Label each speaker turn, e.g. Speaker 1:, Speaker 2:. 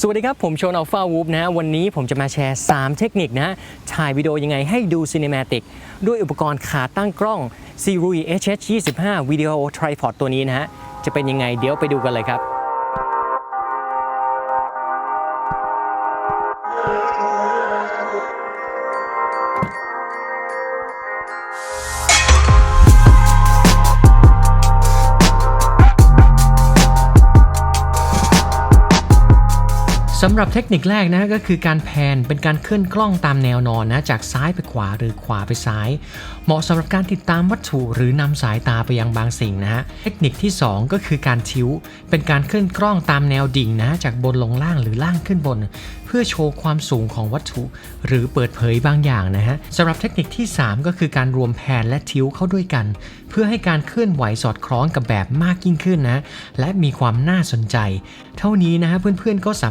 Speaker 1: สวัสดีครับ ผมโชนอัลฟาวูฟนะวันนี้ผมจะมาแชร์ 3 เทคนิคนะถ่ายวิดีโอยังไงให้ดูซีเนมาติกด้วยอุปกรณ์ขาตั้งกล้อง s i r i HH25 วิดีโอ Tripod ตัวนี้นะฮะจะเป็นยังไงเดี๋ยวไปดูกันเลยครับ สำหรับเทคนิคแรกนะก็คือการแพนเป็นการเคลื่อนกล้องตามแนวนอนนะจากซ้ายไปขวาหรือขวาไปซ้าย เหมาะสำหรับการติดตามวัตถุหรือนำสายตาไปยังบางสิ่งนะฮะเทคนิคที่ 2 ก็คือการทิวเป็นการเคลื่อนกล้องตามแนวดิ่งนะจากบนลงล่างหรือล่างขึ้นบน เพื่อโชว์ความสูงของวัตถุ หรือเปิดเผยบางอย่างนะฮะสำหรับเทคนิคที่ 3 ก็คือการรวมแพนและทิวเข้าด้วยกัน เพื่อให้การเคลื่อนไหวสอดคล้องกับแบบมากยิ่งขึ้นนะและมีความน่าสนใจ เท่านี้นะฮะเพื่อนๆก็สามารถ